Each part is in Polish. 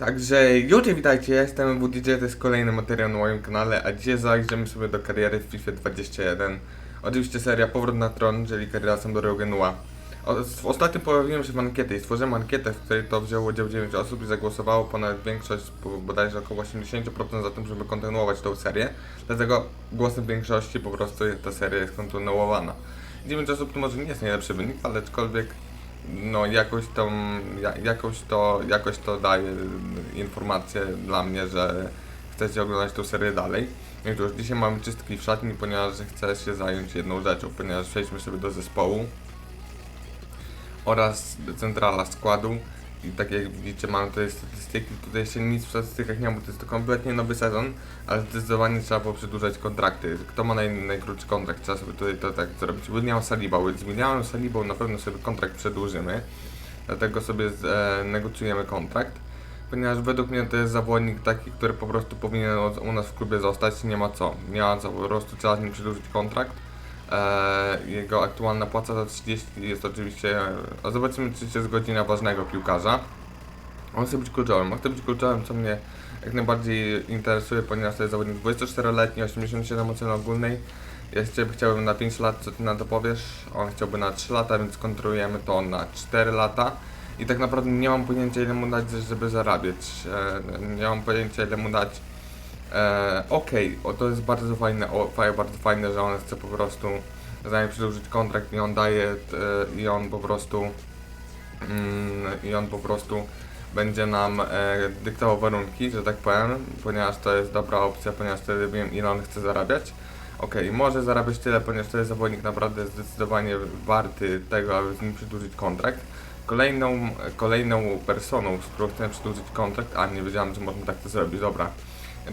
Także ludzie witajcie, ja jestem WDJ, to jest kolejny materiał na moim kanale, a dzisiaj zajrzymy sobie do kariery w FIFA 21. Oczywiście seria Powrót na Tron, czyli kariera Sampdoria Genua. W- Ostatnio pojawiłem się w ankiecie i stworzyłem ankietę, w której to wzięło udział 9 osób i zagłosowało ponad większość, bo- bodajże około 80% za tym, żeby kontynuować tą serię. Dlatego głosem większości po prostu ta seria jest kontynuowana. 9 osób to może nie jest najlepszy wynik, ale aczkolwiek no jakoś ja, jakoś to, jakoś to daje informację dla mnie, że chcecie oglądać tą serię dalej. No i cóż, dzisiaj mamy czystki w szatni, ponieważ chcę się zająć jedną rzeczą, ponieważ przejdźmy sobie do zespołu oraz centrala składu. I tak jak widzicie mamy tutaj statystyki, tutaj się nic w statystykach nie ma, bo to jest to kompletnie nowy sezon, ale zdecydowanie trzeba było przedłużać kontrakty. Kto ma naj, najkrótszy kontrakt, trzeba sobie tutaj to tak zrobić. William Saliba, z Williamem Salibą na pewno sobie kontrakt przedłużymy, dlatego sobie e, negocjujemy kontrakt, ponieważ według mnie to jest zawodnik taki, który po prostu powinien u nas w klubie zostać, nie ma co, nie ma co, po prostu trzeba z nim przedłużyć kontrakt. E, jego aktualna płaca to 30 jest oczywiście, a zobaczymy czy się zgodzi na ważnego piłkarza. On chce być kluczowym, on chce być kluczowym, co mnie jak najbardziej interesuje, ponieważ to jest zawodnik 24-letni, 87 oceny ogólnej. Ja chciałbym, chciałbym na 5 lat, co ty na to powiesz? On chciałby na 3 lata, więc kontrujemy to na 4 lata. I tak naprawdę nie mam pojęcia ile mu dać, żeby zarabiać. E, nie mam pojęcia ile mu dać. E, Okej, o to jest bardzo fajne, o, bardzo fajne, że on chce po prostu z nami przedłużyć kontrakt i on daje, e, i on po prostu mm, i on po prostu będzie nam e, dyktował warunki, że tak powiem, ponieważ to jest dobra opcja, ponieważ wtedy wiem ile on chce zarabiać. Okej, może zarabiać tyle, ponieważ to jest zawodnik naprawdę zdecydowanie warty tego, aby z nim przedłużyć kontrakt. Kolejną, kolejną personą, z którą chcę przedłużyć kontrakt, a nie wiedziałem, że można tak to zrobić, dobra.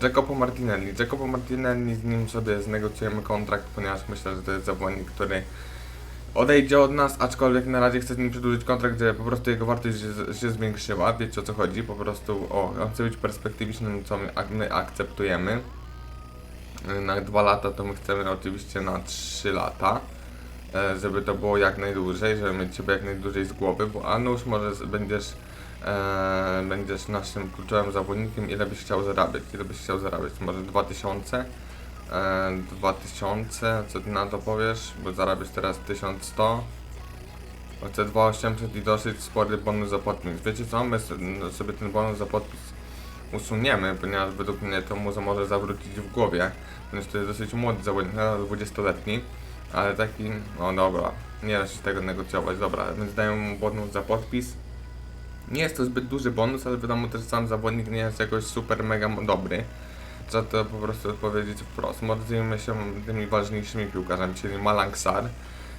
Jacopo Martinelli. Jacopo Martinelli, z nim sobie znegocjujemy kontrakt, ponieważ myślę, że to jest zawodnik, który odejdzie od nas, aczkolwiek na razie chcę z nim przedłużyć kontrakt, żeby po prostu jego wartość się, się zwiększyła. Wiecie o co chodzi? Po prostu, o, on chce być perspektywicznym, co my, my akceptujemy. Na dwa lata to my chcemy oczywiście na 3 lata, e, żeby to było jak najdłużej, żeby mieć Ciebie jak najdłużej z głowy, bo Anusz może będziesz, e, będziesz naszym kluczowym zawodnikiem, ile byś chciał zarabiać, ile byś chciał zarabiać, może 2000, e, 2000, co Ty na to powiesz, bo zarabiasz teraz 1100, Chcę 2800 i dosyć spory bonus za podpis. Wiecie co? My no, sobie ten bonus za podpis usuniemy, ponieważ według mnie to mu może zawrócić w głowie. Ponieważ to jest dosyć młody zawodnik, nadal 20-letni, ale taki, no dobra, nie da się tego negocjować, dobra, więc daję mu bonus za podpis. Nie jest to zbyt duży bonus, ale wiadomo też sam zawodnik nie jest jakoś super mega dobry. Trzeba to po prostu powiedzieć wprost. Zajmijmy się tymi ważniejszymi piłkarzami, czyli Malang Sar.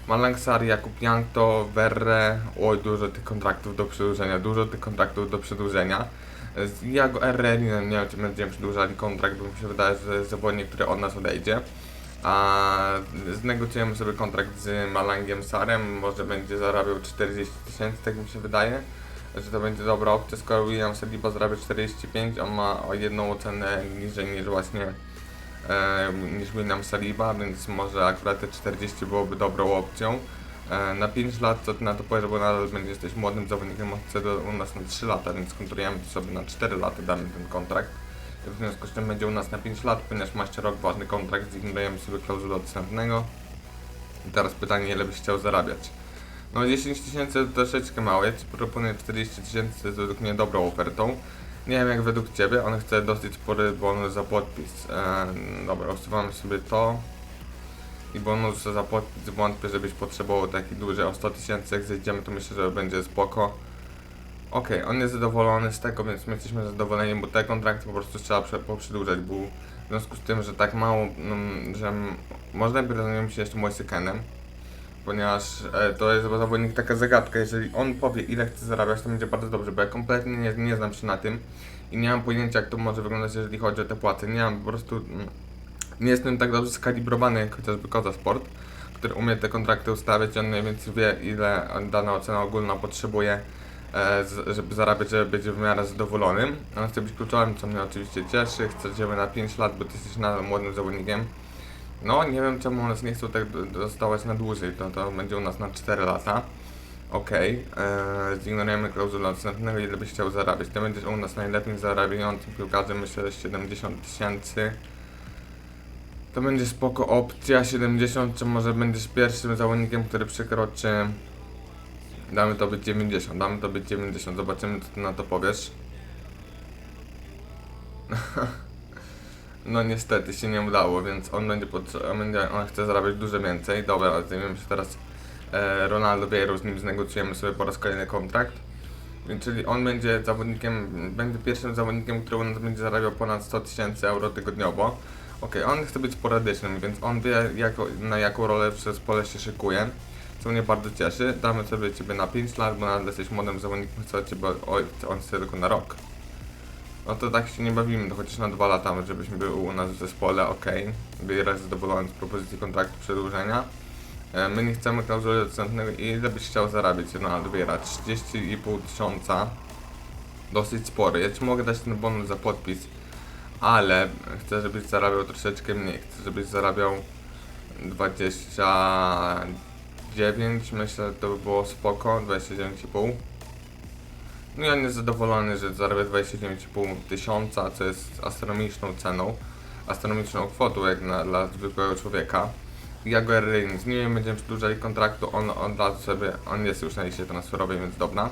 Malang Sar, Jakub Jankto, Verre, oj dużo tych kontraktów do przedłużenia, dużo tych kontraktów do przedłużenia. Z Jago Herrerinem nie wiem, czy będziemy przedłużali kontrakt, bo mi się wydaje, że zawodnik, który od nas odejdzie. A znegocjujemy sobie kontrakt z Malangiem Sarem, może będzie zarabiał 40 tysięcy, tak mi się wydaje, że to będzie dobra opcja, skoro William Saliba zarabia 45, on ma o jedną ocenę niżej niż właśnie e, niż William Saliba, więc może akurat te 40 byłoby dobrą opcją. E, na 5 lat co ty na to powiesz, bo nadal będzie jesteś młodym zawodnikiem, do, u nas na 3 lata, więc kontrujemy sobie na 4 lata, damy ten kontrakt. W związku z czym będzie u nas na 5 lat, ponieważ ma jeszcze rok ważny kontrakt, zignorujemy sobie klauzulę odstępnego. I teraz pytanie, ile byś chciał zarabiać? No 10 tysięcy to troszeczkę mało, ja Ci proponuję 40 tysięcy, według mnie dobrą ofertą. Nie wiem jak według Ciebie, on chce dosyć spory bonus za podpis. E, dobra, usuwamy sobie to. I bonus za podpis wątpię, żebyś potrzebował taki duży, o 100 tysięcy jak zejdziemy to myślę, że będzie spoko. Okej, on jest zadowolony z tego, więc my jesteśmy zadowoleni, bo te kontrakty po prostu trzeba prze, poprzedłużać, bo w związku z tym, że tak mało, mm, że m- może najpierw zajmiemy się jeszcze Moisykenem, ponieważ e, to jest zawodnik taka zagadka, jeżeli on powie ile chce zarabiać, to będzie bardzo dobrze, bo ja kompletnie nie, nie znam się na tym i nie mam pojęcia jak to może wyglądać, jeżeli chodzi o te płace, nie mam po prostu, mm, nie jestem tak dobrze skalibrowany jak chociażby Koza Sport, który umie te kontrakty ustawiać, on mniej więcej wie ile dana ocena ogólna potrzebuje e, żeby zarabiać, żeby być w miarę zadowolonym. On chce być kluczowym, co mnie oczywiście cieszy. Chce ciebie na 5 lat, bo ty jesteś nadal młodym zawodnikiem. No, nie wiem czemu nas nie chcą tak zostawać na dłużej, to, to będzie u nas na 4 lata. Okej, eee, zignorujemy klauzulę odstępnego, ile byś chciał zarabiać. Ty będziesz u nas najlepiej zarabiającym piłkarzem, myślę, że 70 tysięcy. To będzie spoko opcja, 70, czy może będziesz pierwszym zawodnikiem, który przekroczy... Damy to być 90, damy to być 90, zobaczymy co ty na to powiesz. No niestety się nie udało, więc on będzie, będzie on chce zarabiać dużo więcej. Dobra, zajmiemy się teraz e, Ronaldo Vieira, z nim znegocjujemy sobie po raz kolejny kontrakt. Czyli on będzie zawodnikiem, będzie pierwszym zawodnikiem, który u nas będzie zarabiał ponad 100 tysięcy euro tygodniowo. Okej, on chce być sporadycznym, więc on wie na jaką rolę przez pole się szykuje, co mnie bardzo cieszy. Damy sobie Ciebie na 5 lat, bo nadal jesteś młodym zawodnikiem, chce Ciebie, oj, on chce tylko na rok. No to tak się nie bawimy, to chociaż na dwa lata, żebyśmy byli u nas w zespole, ok. Zadowolony z propozycji kontraktu przedłużenia. E, My nie chcemy klauzuli odstępnego i ile byś chciał zarabiać na Wyjera? 30,5 tysiąca. Dosyć spory. Ja Ci mogę dać ten bonus za podpis, ale chcę, żebyś zarabiał troszeczkę mniej. Chcę, żebyś zarabiał 29, myślę, to by było spoko, 29,5. No on jest zadowolony, że zarabia 29,5 tysiąca, co jest astronomiczną ceną, astronomiczną kwotą jak na, dla zwykłego człowieka. Jaguar Reigns, nie będziemy przedłużali kontraktu, on od razu sobie, on jest już na liście transferowej, więc dobra.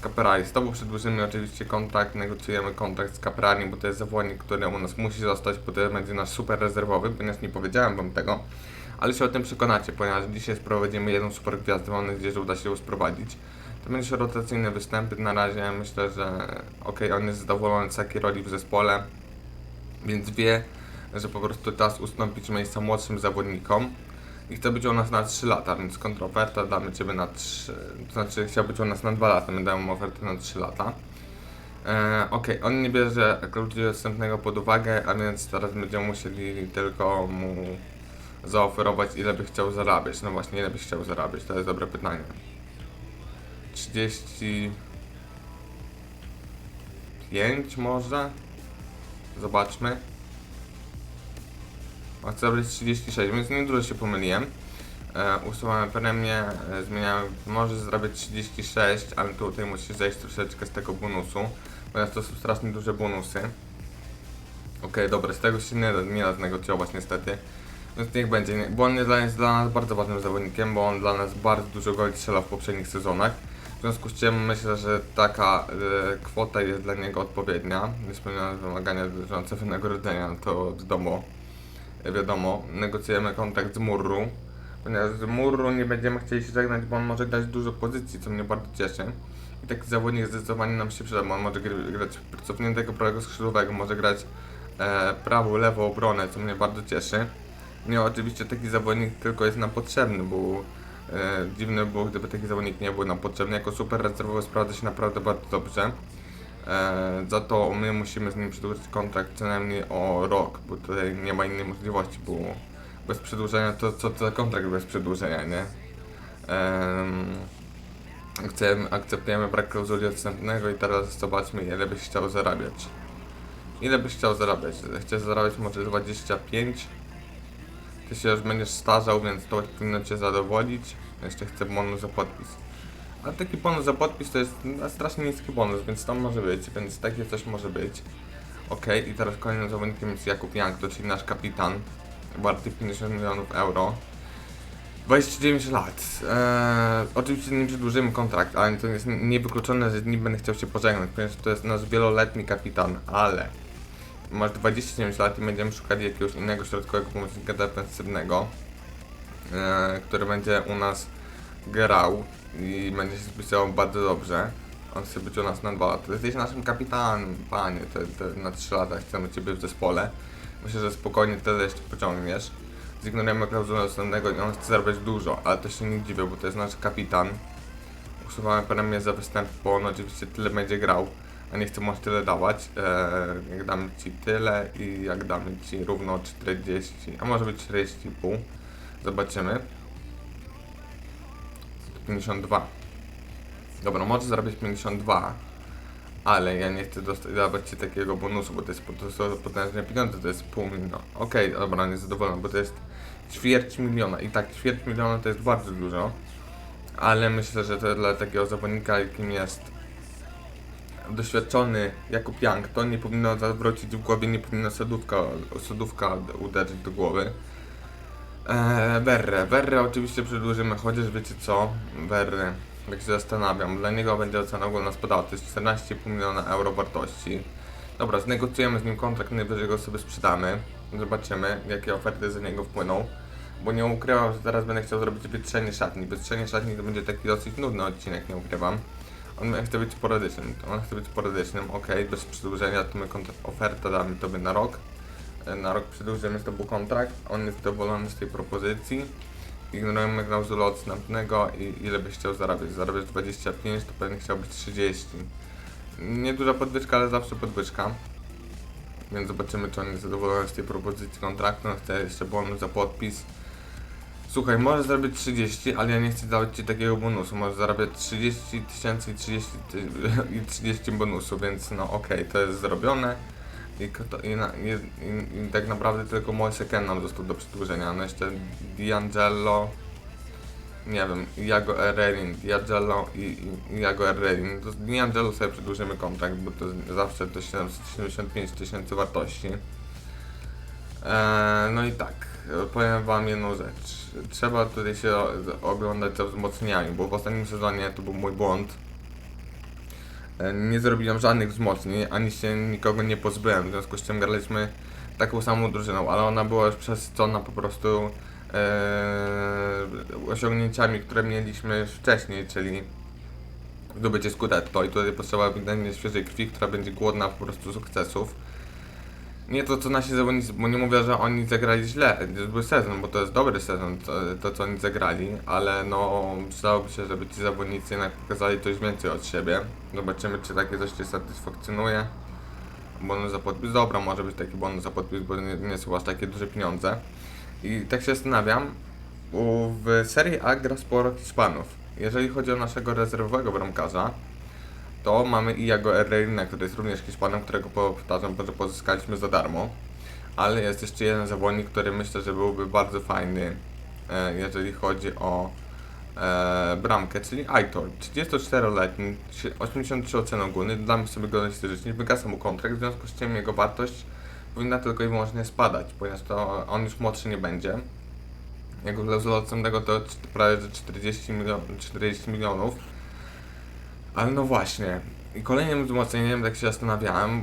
Caperari, z Tobą przedłużymy oczywiście kontrakt, negocjujemy kontrakt z Caperari, bo to jest zawodnik, który u nas musi zostać, bo to będzie nasz super rezerwowy, ponieważ nie powiedziałem Wam tego, ale się o tym przekonacie, ponieważ dzisiaj sprowadzimy jedną super gwiazdę, mam nadzieję, że uda się ją sprowadzić. To będzie rotacyjne występy. Na razie myślę, że ok, on jest zadowolony z takiej roli w zespole, więc wie, że po prostu czas ustąpić miejsca młodszym zawodnikom. I chce być u nas na 3 lata, więc kontroferta damy Ciebie na 3, to znaczy chciał być u nas na 2 lata, my damy mu ofertę na 3 lata. E, ok, on nie bierze klauzuli odstępnego pod uwagę, a więc teraz będziemy musieli tylko mu zaoferować ile by chciał zarabiać. No właśnie, ile byś chciał zarabiać, to jest dobre pytanie. 35 może? Zobaczmy. A chcę być 36, więc nie dużo się pomyliłem. E, usuwamy premię, e, zmieniamy, może zrobić 36, ale tutaj musi zejść troszeczkę z tego bonusu, ponieważ to są strasznie duże bonusy. Okej, dobra, z tego się nie da, nie da znegocjować niestety. Więc niech będzie, nie- bo on jest dla, jest dla nas bardzo ważnym zawodnikiem, bo on dla nas bardzo dużo goli strzelał w poprzednich sezonach. W związku z czym myślę, że taka e, kwota jest dla niego odpowiednia. Niespełnione wymagania dotyczące wynagrodzenia, to wiadomo, e, wiadomo. Negocjujemy kontrakt z Murru, ponieważ z Murru nie będziemy chcieli się żegnać, bo on może grać dużo pozycji, co mnie bardzo cieszy. I taki zawodnik zdecydowanie nam się przyda, bo on może grać cofniętego prawego skrzydłowego, może grać e, prawą, lewą obronę, co mnie bardzo cieszy. Nie, oczywiście taki zawodnik tylko jest nam potrzebny, bo e, dziwne by było, gdyby taki zawodnik nie był nam potrzebny. Jako super rezerwowy sprawdza się naprawdę bardzo dobrze. E, za to my musimy z nim przedłużyć kontrakt co najmniej o rok, bo tutaj nie ma innej możliwości, bo bez przedłużenia to co to za kontrakt bez przedłużenia, nie? Em, chcemy, akceptujemy brak klauzuli odstępnego i teraz zobaczmy ile byś chciał zarabiać. Ile byś chciał zarabiać? Chcesz zarabiać może 25? Ty się już będziesz starzał, więc to powinno Cię zadowolić. Jeszcze chcę bonus za podpis. A taki bonus za podpis to jest no, strasznie niski bonus, więc tam może być, więc takie coś może być. Ok, i teraz kolejnym zawodnikiem jest Jakub Jank, to czyli nasz kapitan, warty 50 milionów euro. 29 lat. Eee, oczywiście nie przedłużymy kontrakt, ale to jest niewykluczone, że nie będę chciał się pożegnać, ponieważ to jest nasz wieloletni kapitan, ale masz 29 lat i będziemy szukali jakiegoś innego środkowego pomocnika defensywnego, e, który będzie u nas grał i będzie się spisywał bardzo dobrze. On chce być u nas na 2 lata. Jesteś naszym kapitanem, panie, te, te, na 3 lata chcemy Ciebie w zespole. Myślę, że spokojnie tyle jeszcze pociągniesz. Zignorujemy klauzulę następnego i on chce zarabiać dużo, ale to się nie dziwię, bo to jest nasz kapitan. Usuwamy premię za występ, bo on oczywiście tyle będzie grał a nie chcę mu aż tyle dawać. E, jak damy ci tyle i jak damy ci równo 40, a może być 40,5. Zobaczymy. 52. Dobra, może zrobić 52, ale ja nie chcę dawać ci takiego bonusu, bo to jest, to są potężne pieniądze, to jest pół miliona. Okej, dobra, nie zadowolony, bo to jest ćwierć miliona i tak ćwierć miliona to jest bardzo dużo. ale myślę, że to dla takiego zawodnika, jakim jest doświadczony Jakub Young, to nie powinno zawrócić w głowie, nie powinno sodówka, sodówka uderzyć do głowy. Eee. Berre oczywiście przedłużymy, chociaż wiecie co? Berre, jak się zastanawiam, dla niego będzie ocena ogólna spadała, to jest 14,5 miliona euro wartości. Dobra, znegocjujemy z nim kontrakt, najwyżej go sobie sprzedamy. Zobaczymy, jakie oferty za niego wpłyną. Bo nie ukrywam, że teraz będę chciał zrobić wytrzenie szatni. Wytrzenie szatni to będzie taki dosyć nudny odcinek, nie ukrywam. On chce być sporadycznym, on chce być sporadycznym, ok, bez przedłużenia, to my ofertę damy tobie na rok. E, Na rok przedłużymy z tobą kontrakt, on jest zadowolony z tej propozycji. Ignorujemy klauzulę odstępnego i ile byś chciał zarabiać. Zarabiać 25, to pewnie chciałbyś 30. Nieduża podwyżka, ale zawsze podwyżka. Więc zobaczymy, czy on jest zadowolony z tej propozycji kontraktu. On chce jeszcze bonus za podpis. Słuchaj, możesz zarobić 30, ale ja nie chcę dawać Ci takiego bonusu. Możesz zarabiać 30 tysięcy i 30, ty- i 30 bonusu, więc no okej, to jest zrobione. I, kto- i, na, i, i, I tak naprawdę tylko Moise Ken nam został do przedłużenia. No jeszcze D'Angelo, nie wiem, Jago Ererin, D'Angelo i, i, Jago Ererin. To z D'Angelo sobie przedłużymy kontrakt, bo to zawsze to 775 tysięcy wartości. Eee, no i tak, e, powiem wam jedną rzecz. Trzeba tutaj się oglądać za wzmocnieniami, bo w ostatnim sezonie to był mój błąd. E, Nie zrobiłem żadnych wzmocnień, ani się nikogo nie pozbyłem, w związku z czym graliśmy taką samą drużyną, ale ona była już przesycona po prostu e, osiągnięciami, które mieliśmy już wcześniej, czyli zdobycie Scudetto i tutaj potrzeba ewidentnie świeżej krwi, która będzie głodna po prostu sukcesów. Nie to co nasi zawodnicy, bo nie mówię, że oni zagrali źle, zły sezon, bo to jest dobry sezon, to, to co oni zagrali, ale no przydałoby się, żeby ci zawodnicy jednak pokazali coś więcej od siebie. Zobaczymy, czy takie coś Cię satysfakcjonuje. Bonus za podpis, dobra, może być taki bonus za podpis, bo nie, nie są aż takie duże pieniądze. I tak się zastanawiam, w Serie A gra sporo Hiszpanów. Jeżeli chodzi o naszego rezerwowego bramkarza, to mamy Iago Herrera, który jest również Hiszpanem, którego powtarzam, że pozyskaliśmy za darmo. Ale jest jeszcze jeden zawodnik, który myślę, że byłby bardzo fajny, e, jeżeli chodzi o e, bramkę, czyli Aitor. 34-letni, 83 oceny ogólnej, damy sobie go historycznie, wygasa mu kontrakt, w związku z czym jego wartość powinna tylko i wyłącznie spadać, ponieważ to on już młodszy nie będzie. Jego klauzula odstępnego to prawie że 40, milion, 40 milionów. Ale no właśnie. I kolejnym wzmocnieniem, tak się zastanawiałem,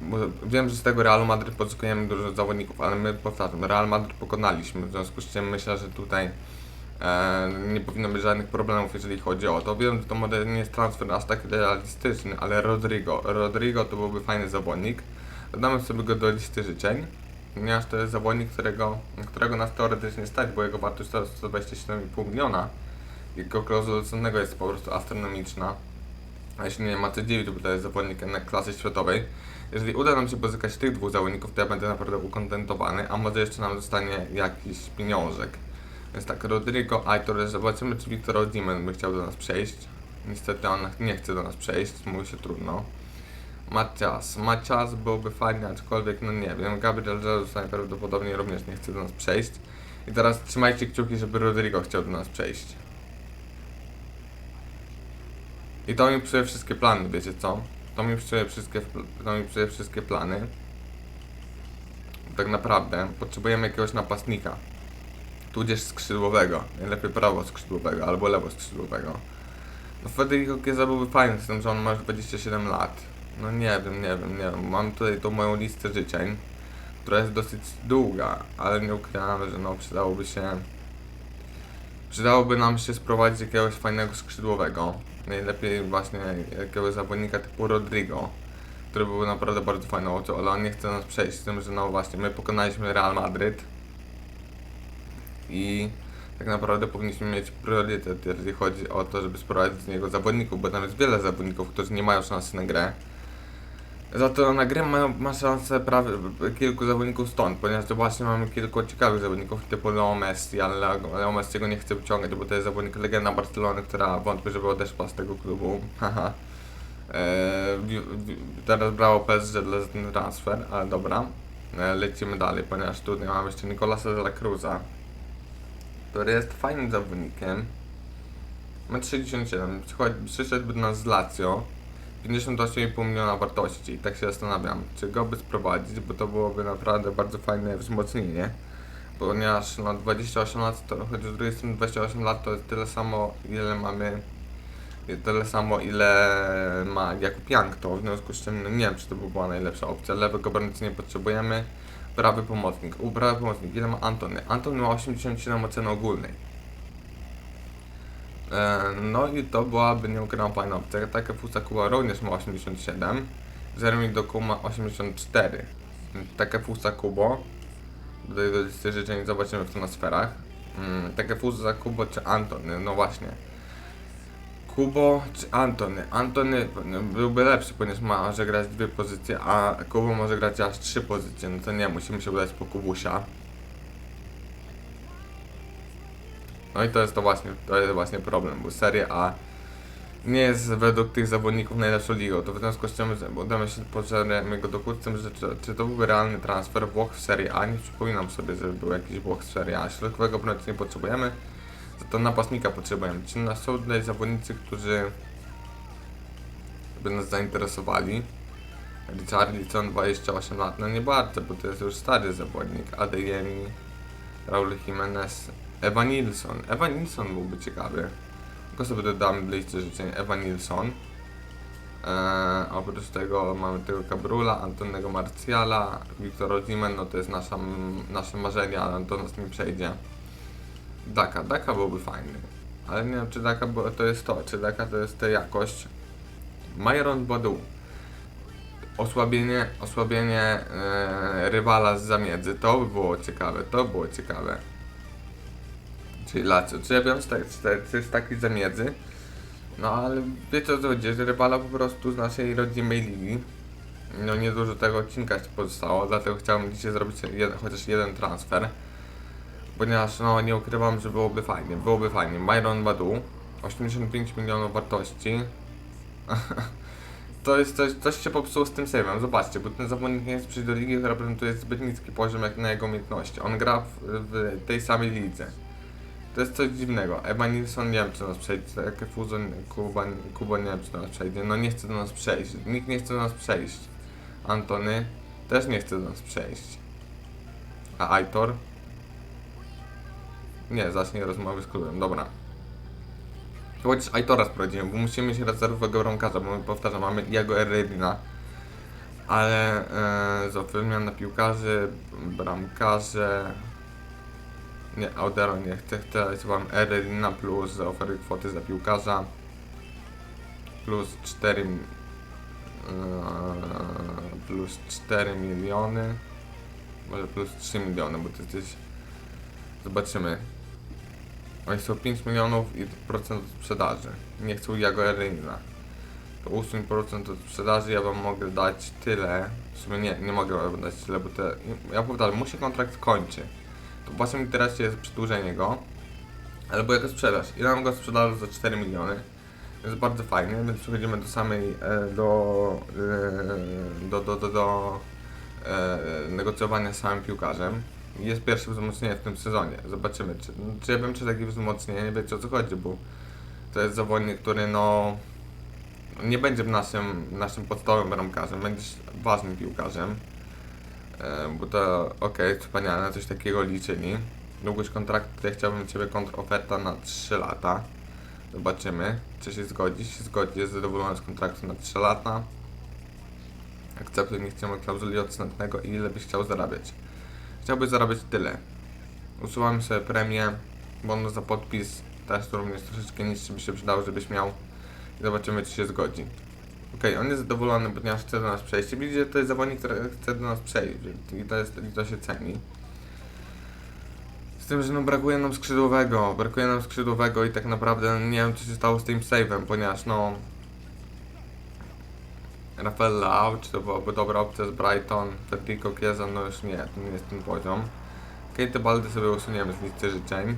bo wiem, że z tego Realu Madryt pozyskujemy dużo zawodników, ale my powtarzam, Real Madryt pokonaliśmy, w związku z czym myślę, że tutaj e, nie powinno być żadnych problemów, jeżeli chodzi o to. Wiem, że to może nie jest transfer aż tak realistyczny, ale Rodrigo, Rodrigo to byłby fajny zawodnik. Dodamy sobie go do listy życzeń, ponieważ to jest zawodnik, którego, którego nas teoretycznie stać, bo jego wartość to jest 127,5 miliona. Jego klauzula jest po prostu astronomiczna. A jeśli nie ma co dziwić, bo to jest zawodnik na klasy światowej. Jeżeli uda nam się pozyskać tych dwóch zawodników, to ja będę naprawdę ukontentowany, a może jeszcze nam zostanie jakiś pieniążek. Więc tak, Rodrigo, Aitor, zobaczymy czy Victor Odimen by chciał do nas przejść. Niestety on nie chce do nas przejść, mu się trudno. Macias, Macias byłby fajny, aczkolwiek no nie wiem, Gabriel Jesus najprawdopodobniej również nie chce do nas przejść. I teraz trzymajcie kciuki, żeby Rodrigo chciał do nas przejść. I to mi psuje wszystkie plany, wiecie co? To mi psuje wszystkie, to mi psuje wszystkie plany. Tak naprawdę potrzebujemy jakiegoś napastnika. Tudzież skrzydłowego. Najlepiej prawo skrzydłowego albo lewo skrzydłowego. No Federico Chiesa byłby fajny z tym, że on ma już 27 lat. No nie wiem, nie wiem, nie wiem. Mam tutaj tą moją listę życzeń, która jest dosyć długa, ale nie ukrywam, że no przydałoby się Przydałoby nam się sprowadzić jakiegoś fajnego skrzydłowego. Najlepiej właśnie jakiegoś zawodnika typu Rodrigo, który byłby naprawdę bardzo fajną opcją, ale on nie chce nas przejść z tym, że no właśnie, my pokonaliśmy Real Madryt i tak naprawdę powinniśmy mieć priorytet, jeżeli chodzi o to, żeby sprowadzić z niego zawodników, bo tam jest wiele zawodników, którzy nie mają szansy na grę. Za to na grę ma, ma szansę prawie kilku zawodników stąd, ponieważ to właśnie mamy kilku ciekawych zawodników typu Leo Messi, ale Leo, Leo Messiego nie chcę wyciągać, bo to jest zawodnik legenda Barcelony, która wątpię, żeby odeszła z tego klubu. Haha. Eee, teraz brało PSG dla ten transfer, ale dobra. Eee, lecimy dalej, ponieważ tutaj mamy jeszcze Nicolasa de la Cruza, który jest fajnym zawodnikiem. 1,67 m. Przyszedłby do nas z Lazio. 58,5 miliona wartości. I tak się zastanawiam, czy go by sprowadzić, bo to byłoby naprawdę bardzo fajne wzmocnienie. Ponieważ no 28 lat, to choć z drugiej strony 28 lat to jest tyle samo, ile mamy tyle samo ile ma Jakub Jank, to w związku z czym no nie wiem, czy to by była najlepsza opcja. Lewego obrońcy nie potrzebujemy. Prawy pomocnik. U prawy pomocnik, ile ma Antony? Antony ma 87 oceny ogólnej. E, no i to byłaby nie ukrywam fajna opcja. Takie Fusa Kuba również ma 87. Jeremy Doku ma 84. Takie Fusa Kubo. Tutaj do listy życzeń zobaczymy w transferach. Mm, takie Fusa Kubo czy Antony? No właśnie. Kubo czy Antony? Antony byłby lepszy, ponieważ może grać dwie pozycje, a Kubo może grać aż trzy pozycje. No to nie, musimy się udać po Kubusia. No i to jest to właśnie, to jest właśnie problem, bo Serie A nie jest według tych zawodników najlepszą ligą. To w związku z czym udamy się pożeremy go dokuczcem, że czy, czy to byłby realny transfer Włoch w Serie A? Nie przypominam sobie, żeby był jakiś Włoch w Serie A. Środkowego obrońcy nie potrzebujemy, za to napastnika potrzebujemy. Czy nas są tutaj zawodnicy, którzy by nas zainteresowali? Richarlison 28 lat, no nie bardzo, bo to jest już stary zawodnik. Adeyemi, Raul Jimenez, Evan Nilsson. Evan Nilsson byłby ciekawy. Tylko sobie dodamy do listy życzeń Evan Nilsson. Eee, oprócz tego mamy tego Cabrula, Antonego Marciala, Wiktor Ozimen, no to jest nasza, nasze marzenie, ale do nas nie przejdzie. Daka, Daka byłby fajny. Ale nie wiem, czy Daka to jest to, czy Daka to jest ta jakość. Myron Badu. Osłabienie, osłabienie e, rywala z zamiedzy, to by było ciekawe, to by było ciekawe. Czyli Lazio. Czy ja tak- czy to jest taki zamiedzy? No ale wiecie o co chodzi, że rywala po prostu z naszej rodzimej ligi. No niedużo tego odcinka się pozostało, dlatego chciałem dzisiaj zrobić jeden, chociaż jeden transfer. Ponieważ no nie ukrywam, że byłoby fajnie, byłoby fajnie. Myron Badu, 85 milionów wartości. To jest coś, coś się popsuło z tym save'em, zobaczcie, bo ten zawodnik nie jest przyjść do ligi, która prezentuje zbyt niski poziom jak na jego umiejętności. On gra w, w tej samej lidze. To jest coś dziwnego. Evan Nilsson nie wiem czy do nas przejdzie, takie Fuzon, Kuba, nie wiem czy do nas przejdzie, no nie chce do nas przejść, nikt nie chce do nas przejść. Antony też nie chce do nas przejść. A Aitor? Nie, zacznie rozmowy z klubem, dobra. Chociaż Aitora sprowadzimy, bo musimy mieć rezerwowego bramkarza, bo my, powtarzam, mamy Iago Herrera, ale e, wymianę piłkarzy, bramkarze, nie, Audero nie. Chcę, chcę wam Erelina plus zaoferuj kwoty za piłkarza. Plus 4 mi- eee, plus 4 miliony. Może plus 3 miliony, bo to jest zobaczymy. Oni są 5 milionów i procent od sprzedaży. Nie chcą Jago Erelina to usuń procent od sprzedaży, ja wam mogę dać tyle. W sumie nie, nie mogę wam dać tyle, bo te, ja powtarzam, mu się kontrakt kończy to w waszym interesie jest przedłużenie go, albo jako sprzedaż. I nam go sprzedaż za 4 miliony. Jest bardzo fajny, więc przechodzimy do samej, e, do, e, do, do, do, do e, negocjowania z samym piłkarzem. Jest pierwsze wzmocnienie w tym sezonie. Zobaczymy, czy, czy ja wiem, czy takie wzmocnienie, wiecie o co chodzi, bo to jest zawodnik, który no nie będzie naszym, naszym podstawowym bramkarzem, będzie ważnym piłkarzem. E, bo to okej, wspaniale, na coś takiego liczyli. Długość kontraktu, ja chciałbym Ciebie kontroferta na 3 lata. Zobaczymy, czy się zgodzi. Się zgodzi, jest zadowolony z kontraktu na 3 lata. Akceptuj, nie chcemy klauzuli odstępnego i ile byś chciał zarabiać. Chciałbyś zarabiać tyle. Usuwamy sobie premię, bonus za podpis, też również troszeczkę niższy by się przydał, żebyś miał. I zobaczymy, czy się zgodzi. Okej, on jest zadowolony, ponieważ chce do nas przejść. Widzi, że to jest zawodnik, który chce do nas przejść i to, jest, to się ceni. Z tym, że no brakuje nam skrzydłowego, brakuje nam skrzydłowego i tak naprawdę nie wiem co się stało z tym save'em, ponieważ no... Rafael Lau, czy to byłaby dobra opcja z Brighton, Federico Chiesa, no już nie, to nie jest ten poziom. Kate Baldy sobie usuniemy z listy życzeń.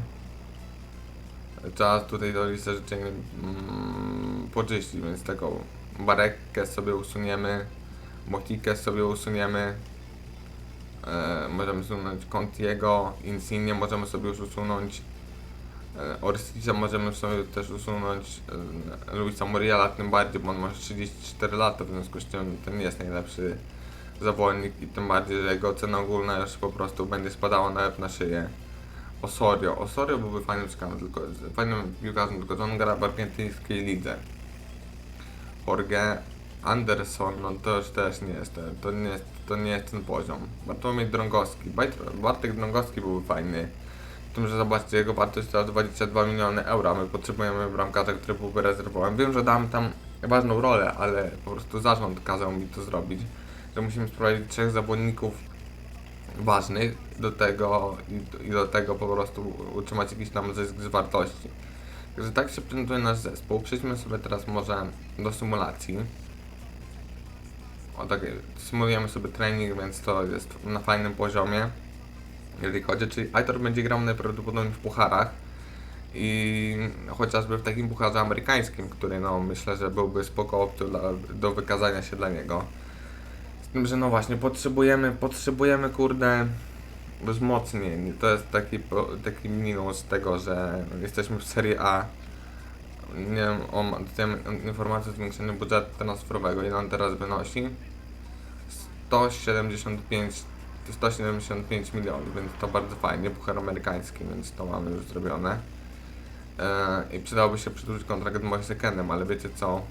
Trzeba tutaj do listy życzeń mm, poczyścić, więc tego Barekkę sobie usuniemy, Motikę sobie usuniemy, e, możemy usunąć Contiego, Insigne możemy sobie już usunąć, E, możemy sobie też usunąć e, Luisa Muriela, tym bardziej, bo on ma 34 lata, w związku z czym nie jest najlepszy zawodnik i tym bardziej, że jego cena ogólna już po prostu będzie spadała nawet na szyję. Osorio, Osorio byłby fajnym ciekawym, tylko fajnym piłkarzem, tylko on gra w argentyńskiej lidze. Jorge Anderson, no to już też nie jest, ten- to nie jest, to nie jest ten poziom. Bartłomiej Drągowski, Bartek Drągowski byłby fajny. W tym, że zobaczcie, jego wartość to 22 miliony euro, my potrzebujemy bramkarza, który byłby rezerwowym. Wiem, że dam tam ważną rolę, ale po prostu zarząd kazał mi to zrobić, że musimy sprowadzić trzech zawodników ważnych do tego i, i do tego po prostu utrzymać jakiś tam zysk z wartości. Także tak się prezentuje nasz zespół. Przejdźmy sobie teraz może do symulacji. O tak, symulujemy sobie trening, więc to jest na fajnym poziomie. Jeżeli chodzi, czyli Aitor będzie grał najprawdopodobniej w pucharach i chociażby w takim pucharze amerykańskim, który no myślę, że byłby spoko do wykazania się dla niego. Z tym, że no właśnie potrzebujemy, potrzebujemy kurde wzmocnień. To jest taki, taki minus tego, że jesteśmy w Serie A. Nie wiem, o, dostałem informację o zwiększeniu budżetu transferowego, ile on teraz wynosi. 175, 175 milionów, więc to bardzo fajnie. Puchar amerykański, więc to mamy już zrobione. E, I przydałoby się przedłużyć kontrakt z Moisekenem, ale wiecie co?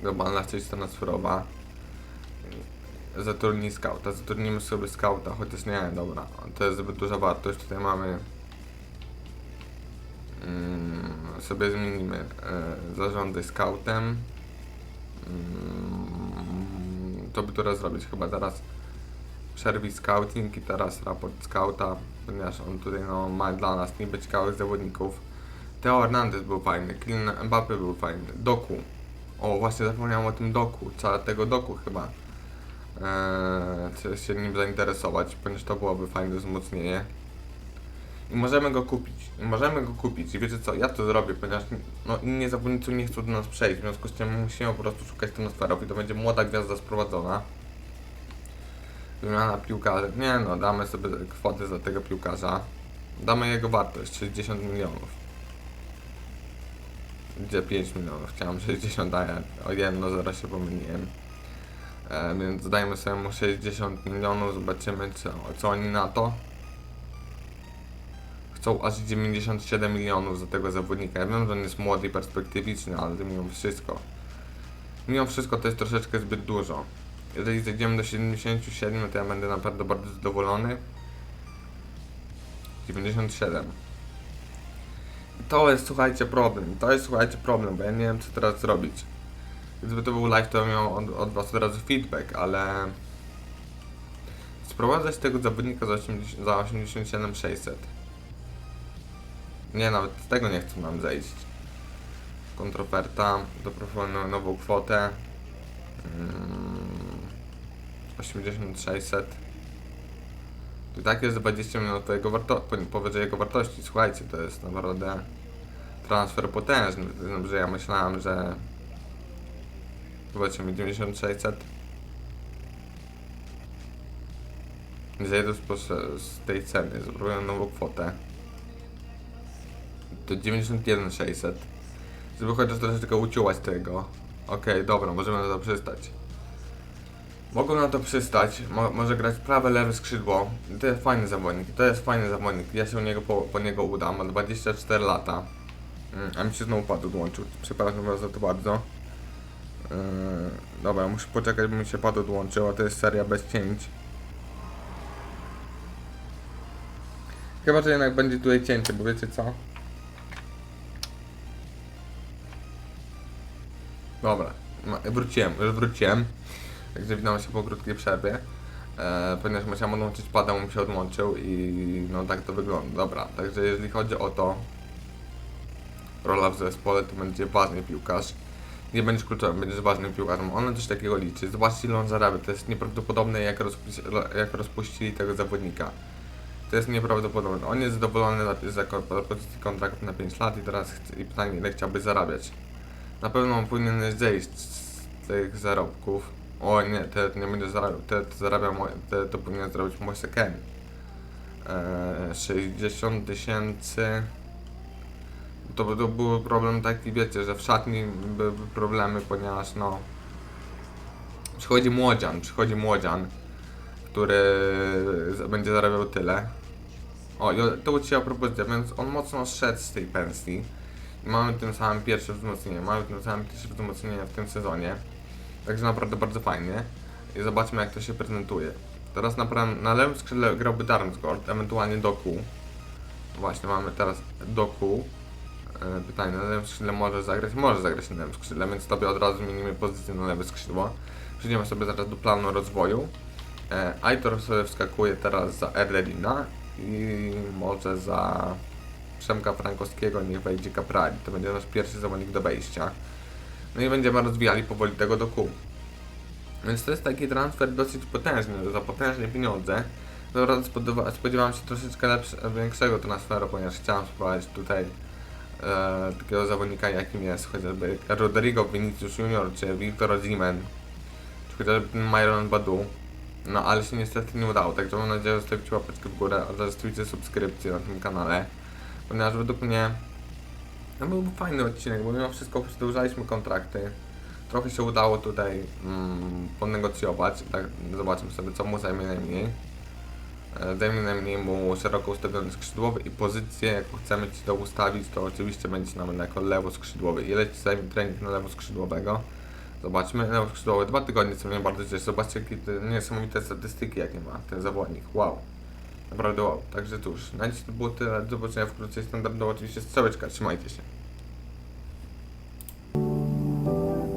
Globalna część transferowa zatrudnij skauta, zatrudnimy sobie skauta, chociaż nie, dobra, to jest zbyt duża wartość, tutaj mamy mm, sobie zmienimy e, zarządy skautem mm, to by to raz zrobić chyba teraz. Przerwij scouting i teraz raport skauta, ponieważ on tutaj no, ma dla nas niby ciekawych zawodników. Teo Hernandez był fajny, Kylian Mbappe był fajny, Doku. O właśnie zapomniałem o tym Doku, trzeba tego Doku chyba Chcę się nim zainteresować, ponieważ to byłoby fajne wzmocnienie. I możemy go kupić. I możemy go kupić. I wiecie co, ja to zrobię, ponieważ no, inni zawodnicy nie chcą do nas przejść, w związku z czym musimy po prostu szukać transferów i to będzie młoda gwiazda sprowadzona. Wymiana piłkarzy. Nie no, damy sobie kwotę za tego piłkarza. Damy jego wartość, 60 milionów. Gdzie 5 milionów? Chciałem 60, a o jedno zaraz się pomyliłem. E, więc dajmy sobie mu 60 milionów, zobaczymy co, co oni na to. Chcą aż 97 milionów za tego zawodnika. Ja wiem, że on jest młody i perspektywiczny, ale mimo wszystko. Mimo wszystko to jest troszeczkę zbyt dużo. Jeżeli zejdziemy do 77, to ja będę naprawdę bardzo zadowolony. 97. I to jest, słuchajcie, problem. To jest, słuchajcie, problem, bo ja nie wiem, co teraz zrobić. Gdyby to był live, to miał od, od Was od razu feedback, ale sprowadzać tego zawodnika za, 80, za 87 600. Nie, nawet z tego nie chcą nam zejść. Kontroferta, doproponowałem nową kwotę. Mm, 80 600. I tak jest 20 minut jego warto- po- powyżej jego wartości. Słuchajcie, to jest naprawdę transfer potężny. Że ja myślałem, że Zobaczymy, 9600. Zejdę z, z tej ceny, zrobiłem nową kwotę. To 91600. Żeby chociaż troszeczkę uciułać tego. Okej, dobra, możemy na to przystać. Mogą na to przystać, Mo może grać prawe, lewe skrzydło. To jest fajny zawodnik, to jest fajny zawodnik. Ja się u niego po, po niego udam, ma 24 lata. Mm, A mi się znowu pad odłączył, przepraszam was za to bardzo. Yy, dobra, muszę poczekać, bo mi się pad odłączył, to jest seria bez cięć. Chyba, że jednak będzie tutaj cięcie, bo wiecie co? Dobra, wróciłem, już wróciłem. Także witam się po krótkiej przerwie. E, ponieważ musiałem odłączyć pada, mi się odłączył i no tak to wygląda. Dobra, także jeżeli chodzi o to, rola w zespole to będzie ważny piłkarz. Nie będziesz kluczowym, będziesz ważnym piłkarzem. Ona coś takiego liczy. Zobaczcie ile on zarabia. To jest nieprawdopodobne jak, jak rozpuścili tego zawodnika. To jest nieprawdopodobne. On jest zadowolony za propozycji kontraktu na 5 lat i teraz chce, i pytanie ile chciałby zarabiać. Na pewno on powinien zejść z tych zarobków. O nie, te nie będzie zarabiał, te, te zarabia, te, to powinien zrobić Moise Ken. e, 60 tysięcy. To, to był problem taki, wiecie, że w szatni były problemy, ponieważ no przychodzi młodzian, przychodzi młodzian, który będzie zarabiał tyle. O, i to ucięła propozycja, więc on mocno szedł z tej pensji. I mamy tym samym pierwsze wzmocnienie, mamy tym samym pierwsze wzmocnienie w tym sezonie. Także naprawdę bardzo fajnie. I zobaczmy jak to się prezentuje. Teraz na, pra- na lewym skrzydle grałby Darmsgord, ewentualnie Doku. Właśnie mamy teraz Doku. E, Pytanie, na lewym skrzydle może zagrać? Może zagrać na lewym skrzydle, więc sobie od razu zmienimy pozycję na lewe skrzydło. Przejdziemy sobie zaraz do planu rozwoju. E, Aitor sobie wskakuje teraz za Erlerina i może za Przemka Frankowskiego niech wejdzie Caprali. To będzie nasz pierwszy zawodnik do wejścia. No i będziemy rozwijali powoli tego do kół. Więc to jest taki transfer dosyć potężny, za potężne pieniądze. Spodziewa- spodziewałem się troszeczkę lepsze, większego transferu, ponieważ chciałem spróbować tutaj e, takiego zawodnika jakim jest chociażby Rodrigo Vinicius Junior, czy Victor Osimhen, czy chociażby Myron Badu. No ale się niestety nie udało, także mam nadzieję, że zostawicie łapeczkę w górę, a zostawicie subskrypcję na tym kanale, ponieważ według mnie no byłby fajny odcinek, bo mimo wszystko przedłużaliśmy kontrakty. Trochę się udało tutaj mm, ponegocjować, tak zobaczmy sobie co mu zajmie najmniej. E, Zajmie najmniej mu szeroko ustawiony skrzydłowy i pozycję, jaką chcemy Ci to ustawić, to oczywiście będzie nam jako lewo skrzydłowy. Ile Ci zajmie trening na lewo skrzydłowego? Zobaczmy, lewo skrzydłowe, dwa tygodnie, co mnie bardzo cieszy. Zobaczcie, jakie te niesamowite statystyki, jakie ma ten zawodnik. Wow. Naprawdę wow. Także cóż, na dziś to było tyle. Do zobaczenia wkrótce. Standardowo oczywiście strzałeczka. Trzymajcie się.